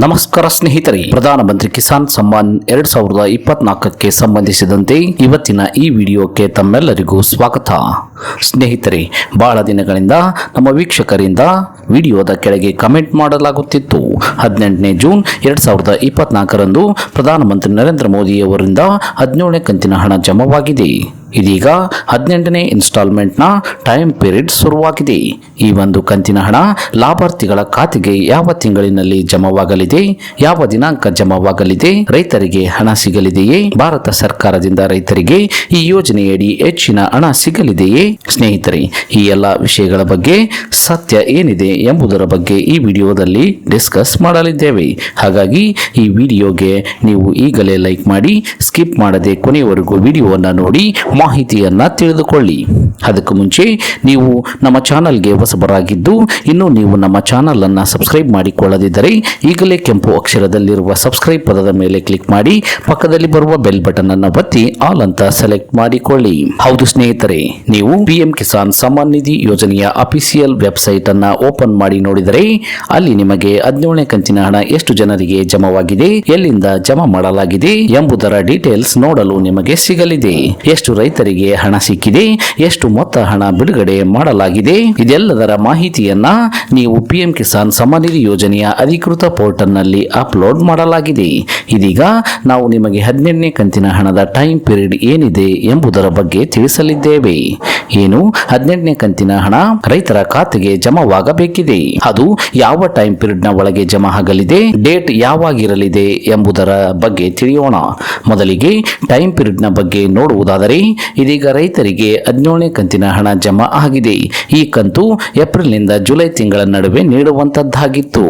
ನಮಸ್ಕಾರ ಸ್ನೇಹಿತರೆ. ಪ್ರಧಾನಮಂತ್ರಿ ಕಿಸಾನ್ ಸಮ್ಮಾನ್ ಎರಡ್ ಸಾವಿರದ ಇಪ್ಪತ್ನಾಲ್ಕಕ್ಕೆ ಸಂಬಂಧಿಸಿದಂತೆ ಇವತ್ತಿನ ಈ ವಿಡಿಯೋಕ್ಕೆ ತಮ್ಮೆಲ್ಲರಿಗೂ ಸ್ವಾಗತ. ಸ್ನೇಹಿತರೆ, ಬಹಳ ದಿನಗಳಿಂದ ನಮ್ಮ ವೀಕ್ಷಕರಿಂದ ವಿಡಿಯೋದ ಕೆಳಗೆ ಕಮೆಂಟ್ ಮಾಡಲಾಗುತ್ತಿತ್ತು. ಹದಿನೆಂಟನೇ ಜೂನ್ ಎರಡ್ ಸಾವಿರದ ಇಪ್ಪತ್ನಾಲ್ಕರಂದು ಪ್ರಧಾನಮಂತ್ರಿ ನರೇಂದ್ರ ಮೋದಿಯವರಿಂದ ಹದಿನೇಳನೇ ಕಂತಿನ ಹಣ ಜಮಾವಾಗಿದೆ. ಇದೀಗ ಹದಿನೆಂಟನೇ ಇನ್ಸ್ಟಾಲ್ಮೆಂಟ್ನ ಟೈಮ್ ಪೀರಿಯಡ್ ಶುರುವಾಗಿದೆ. ಈ ಒಂದು ಕಂತಿನ ಹಣ ಲಾಭಾರ್ಥಿಗಳ ಖಾತೆಗೆ ಯಾವ ತಿಂಗಳಿನಲ್ಲಿ ಜಮಾವಾಗಲಿದೆ, ಯಾವ ದಿನಾಂಕ ಜಮಾವಾಗಲಿದೆ, ರೈತರಿಗೆ ಹಣ ಸಿಗಲಿದೆಯೇ, ಭಾರತ ಸರ್ಕಾರದಿಂದ ರೈತರಿಗೆ ಈ ಯೋಜನೆಯಡಿ ಹೆಚ್ಚಿನ ಹಣ ಸಿಗಲಿದೆಯೇ? ಸ್ನೇಹಿತರೆ, ಈ ಎಲ್ಲ ವಿಷಯಗಳ ಬಗ್ಗೆ ಸತ್ಯ ಏನಿದೆ ಎಂಬುದರ ಬಗ್ಗೆ ಈ ವಿಡಿಯೋದಲ್ಲಿ ಡಿಸ್ಕಸ್ ಮಾಡಲಿದ್ದೇವೆ. ಹಾಗಾಗಿ ಈ ವಿಡಿಯೋಗೆ ನೀವು ಈಗಲೇ ಲೈಕ್ ಮಾಡಿ, ಸ್ಕಿಪ್ ಮಾಡದೆ ಕೊನೆಯವರೆಗೂ ವಿಡಿಯೋವನ್ನು ನೋಡಿ ಮಾಹಿತಿಯನ್ನ ತಿಳಿದುಕೊಳ್ಳಿ. ಅದಕ್ಕೂ ಮುಂಚೆ ನೀವು ನಮ್ಮ ಚಾನಲ್ಗೆ ಹೊಸಬರಾಗಿದ್ದು, ಇನ್ನು ನೀವು ನಮ್ಮ ಚಾನಲನ್ನು ಸಬ್ಸ್ಕ್ರೈಬ್ ಮಾಡಿಕೊಳ್ಳದಿದ್ದರೆ ಈಗಲೇ ಕೆಂಪು ಅಕ್ಷರದಲ್ಲಿರುವ ಸಬ್ಸ್ಕ್ರೈಬ್ ಪದದ ಮೇಲೆ ಕ್ಲಿಕ್ ಮಾಡಿ, ಪಕ್ಕದಲ್ಲಿ ಬರುವ ಬೆಲ್ ಬಟನ್ ಅನ್ನು ಒತ್ತಿ ಆಲ್ ಅಂತ ಸೆಲೆಕ್ಟ್ ಮಾಡಿಕೊಳ್ಳಿ. ಹೌದು ಸ್ನೇಹಿತರೆ, ನೀವು ಪಿಎಂ ಕಿಸಾನ್ ಸಮ್ಮಾನ್ ನಿಧಿ ಯೋಜನೆಯ ಅಫಿಸಿಯಲ್ ವೆಬ್ಸೈಟ್ ಅನ್ನು ಓಪನ್ ಮಾಡಿ ನೋಡಿದರೆ ಅಲ್ಲಿ ನಿಮಗೆ ಹದಿನೇಳನೇ ಕಂತಿನ ಹಣ ಎಷ್ಟು ಜನರಿಗೆ ಜಮಾವಾಗಿದೆ, ಎಲ್ಲಿಂದ ಜಮಾ ಮಾಡಲಾಗಿದೆ ಎಂಬುದರ ಡೀಟೇಲ್ಸ್ ನೋಡಲು ನಿಮಗೆ ಸಿಗಲಿದೆ. ಎಷ್ಟು ರೈತರಿಗೆ ಹಣ ಸಿಕ್ಕಿದೆ, ಎಷ್ಟು ಮೊತ್ತ ಹಣ ಬಿಡುಗಡೆ ಮಾಡಲಾಗಿದೆ? ಇದೆಲ್ಲದರ ಮಾಹಿತಿಯನ್ನ ನೀವು ಪಿಎಂ ಕಿಸಾನ್ ಸಮಾನಿಧಿ ನಿಧಿ ಯೋಜನೆಯ ಅಧಿಕೃತ ಪೋರ್ಟಲ್ನಲ್ಲಿ ಅಪ್ಲೋಡ್ ಮಾಡಲಾಗಿದೆ. ಇದೀಗ ನಾವು ನಿಮಗೆ ಹದಿನೆಂಟನೇ ಕಂತಿನ ಹಣದ ಟೈಮ್ ಪೀರಿಯಡ್ ಏನಿದೆ ಎಂಬುದರ ಬಗ್ಗೆ ತಿಳಿಸಲಿದ್ದೇವೆ. ಏನು? ಹದಿನೆಂಟನೇ ಕಂತಿನ ಹಣ ರೈತರ ಖಾತೆಗೆ ಜಮಾವಾಗಬೇಕಿದೆ. ಅದು ಯಾವ ಟೈಮ್ ಪೀರಿಯಡ್ನ ಒಳಗೆ ಜಮಾ ಆಗಲಿದೆ, ಡೇಟ್ ಯಾವಾಗಿರಲಿದೆ ಎಂಬುದರ ಬಗ್ಗೆ ತಿಳಿಯೋಣ. ಮೊದಲಿಗೆ ಟೈಮ್ ಪೀರಿಯಡ್ನ ಬಗ್ಗೆ ನೋಡುವುದಾದರೆ ಇದೀಗ ರೈತರಿಗೆ ಹದಿನೇಳನೇ ಕಂತಿನ ಹಣ ಜಮಾ ಆಗಿದೆ. ಈ ಕಂತು ಏಪ್ರಿಲ್ನಿಂದ ಜುಲೈ ತಿಂಗಳ ನಡುವೆ ನೀಡುವಂತದ್ದಾಗಿತ್ತು.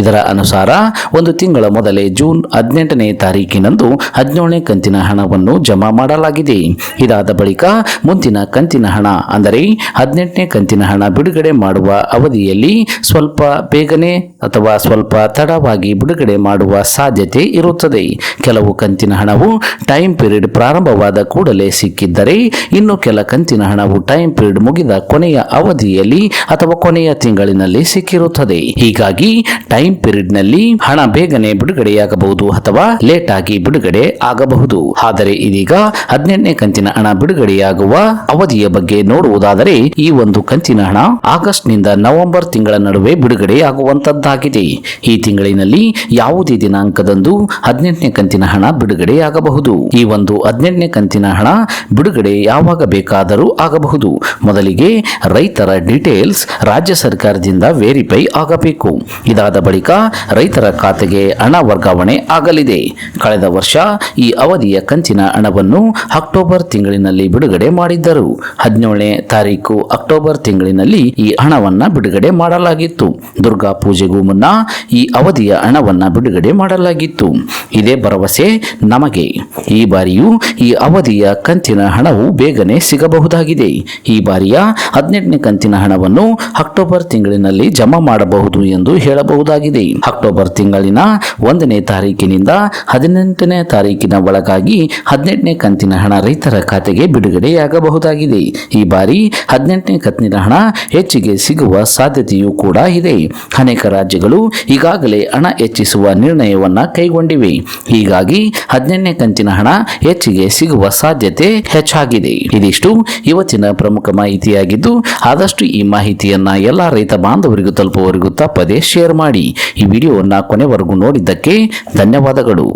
ಇದರ ಅನುಸಾರ ಒಂದು ತಿಂಗಳ ಮೊದಲೇ ಜೂನ್ ಹದಿನೆಂಟನೇ ತಾರೀಕಿನಂದು ಹದಿನೇಳನೇ ಕಂತಿನ ಹಣವನ್ನು ಜಮಾ ಮಾಡಲಾಗಿದೆ. ಇದಾದ ಬಳಿಕ ಮುಂದಿನ ಕಂತಿನ ಹಣ, ಅಂದರೆ ಹದಿನೆಂಟನೇ ಕಂತಿನ ಹಣ ಬಿಡುಗಡೆ ಮಾಡುವ ಅವಧಿಯಲ್ಲಿ ಸ್ವಲ್ಪ ಬೇಗನೆ ಅಥವಾ ಸ್ವಲ್ಪ ತಡವಾಗಿ ಬಿಡುಗಡೆ ಮಾಡುವ ಸಾಧ್ಯತೆ ಇರುತ್ತದೆ. ಕೆಲವು ಕಂತಿನ ಹಣವು ಟೈಮ್ ಪೀರಿಯಡ್ ಪ್ರಾರಂಭವಾದ ಕೂಡಲೇ ಸಿಕ್ಕಿದ್ದರೆ, ಇನ್ನು ಕೆಲ ಕಂತಿನ ಹಣವು ಟೈಮ್ ಪೀರಿಯಡ್ ಮುಗಿದ ಕೊನೆಯ ಅವಧಿಯಲ್ಲಿ ಅಥವಾ ಕೊನೆಯ ತಿಂಗಳಿನಲ್ಲಿ ಸಿಕ್ಕಿರುತ್ತದೆ. ಹೀಗಾಗಿ ಟೈಮ್ ಪೀರಿಯಡ್ನಲ್ಲಿ ಹಣ ಬೇಗನೆ ಬಿಡುಗಡೆಯಾಗಬಹುದು ಅಥವಾ ಲೇಟ್ ಆಗಿ ಬಿಡುಗಡೆ ಆಗಬಹುದು. ಆದರೆ ಇದೀಗ ಹದಿನೆಂಟನೇ ಕಂತಿನ ಹಣ ಬಿಡುಗಡೆಯಾಗುವ ಅವಧಿಯ ಬಗ್ಗೆ ನೋಡುವುದಾದರೆ, ಈ ಒಂದು ಕಂತಿನ ಹಣ ಆಗಸ್ಟ್ನಿಂದ ನವೆಂಬರ್ ತಿಂಗಳ ನಡುವೆ ಬಿಡುಗಡೆಯಾಗುವಂತದ್ದಾಗಿದೆ. ಈ ತಿಂಗಳಿನಲ್ಲಿ ಯಾವುದೇ ದಿನಾಂಕದಂದು ಹದಿನೆಂಟನೇ ಕಂತಿನ ಹಣ ಬಿಡುಗಡೆಯಾಗಬಹುದು. ಈ ಒಂದು ಹದಿನೆಂಟನೇ ಕಂತಿನ ಹಣ ಬಿಡುಗಡೆ ಯಾವಾಗ ಬೇಕಾದರೂ ಆಗಬಹುದು. ಮೊದಲಿಗೆ ರೈತರ ಡೀಟೇಲ್ಸ್ ರಾಜ್ಯ ಸರ್ಕಾರದಿಂದ ವೆರಿಫೈ ಆಗಬೇಕು. ಇದಾದ ಬಳಿಕ ರೈತರ ಖಾತೆಗೆ ಹಣ ವರ್ಗಾವಣೆ ಆಗಲಿದೆ. ಕಳೆದ ವರ್ಷ ಈ ಅವಧಿಯ ಕಂತಿನ ಹಣವನ್ನು ಅಕ್ಟೋಬರ್ ತಿಂಗಳಿನಲ್ಲಿ ಬಿಡುಗಡೆ ಮಾಡಿದ್ದರು. ಹದಿನೇಳನೇ ತಾರೀಕು ಅಕ್ಟೋಬರ್ ತಿಂಗಳಿನಲ್ಲಿ ಈ ಹಣವನ್ನು ಬಿಡುಗಡೆ ಮಾಡಲಾಗಿತ್ತು. ದುರ್ಗಾ ಪೂಜೆಗೂ ಮುನ್ನ ಈ ಅವಧಿಯ ಹಣವನ್ನು ಬಿಡುಗಡೆ ಮಾಡಲಾಗಿತ್ತು. ಇದೇ ಭರವಸೆ ನಮಗೆ. ಈ ಬಾರಿಯೂ ಈ ಅವಧಿಯ ಕಂತಿನ ಹಣವು ಬೇಗನೆ ಸಿಗಬಹುದಾಗಿದೆ. ಈ ಬಾರಿಯ ಹದಿನೆಂಟನೇ ಕಂತಿನ ಹಣವನ್ನು ಅಕ್ಟೋಬರ್ ತಿಂಗಳಿನಲ್ಲಿ ಜಮಾ ಮಾಡಬಹುದು ಎಂದು ಹೇಳಬಹುದಾಗಿದೆ. ಅಕ್ಟೋಬರ್ ತಿಂಗಳಿನ ಒಂದನೇ ತಾರೀಕಿನಿಂದ ಹದಿನೆಂಟನೇ ತಾರೀಕಿನ ಒಳಗಾಗಿ ಹದಿನೆಂಟನೇ ಕಂತಿನ ಹಣ ರೈತರ ಖಾತೆಗೆ ಬಿಡುಗಡೆಯಾಗಬಹುದಾಗಿದೆ. ಈ ಬಾರಿ ಹದಿನೆಂಟನೇ ಕಂತಿನ ಹಣ ಹೆಚ್ಚಿಗೆ ಸಿಗುವ ಸಾಧ್ಯತೆಯೂ ಕೂಡ ಇದೆ. ಅನೇಕ ರಾಜ್ಯಗಳು ಈಗಾಗಲೇ ಹಣ ಹೆಚ್ಚಿಸುವ ನಿರ್ಣಯವನ್ನ ಕೈಗೊಂಡಿವೆ ಹೀಗಾಗಿ ಹದಿನೆಂಟನೇ ಕಂತಿನ ಹಣ ಹೆಚ್ಚಿಗೆ ಸಿಗುವ ಸಾಧ್ಯತೆ ಹೆಚ್ಚಾಗಿದೆ ಇದಿಷ್ಟು ಇವತ್ತಿನ ಪ್ರಮುಖ ಮಾಹಿತಿಯಾಗಿದ್ದು ಆದಷ್ಟು ಈ ಮಾಹಿತಿಯನ್ನ ಎಲ್ಲ ರೈತ ಬಾಂಧವರಿಗೂ ತಲುಪುವವರಿಗೂ ತಪ್ಪದೆ ಶೇರ್ ಮಾಡಿ ಈ ವಿಡಿಯೋವನ್ನ ಕೊನೆವರೆಗೂ ನೋಡಿದ್ದಕ್ಕೆ ಧನ್ಯವಾದಗಳು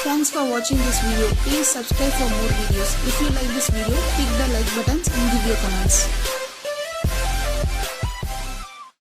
Thanks for watching this video. Please subscribe for more videos. If you like this video, click the like buttons and give your comments.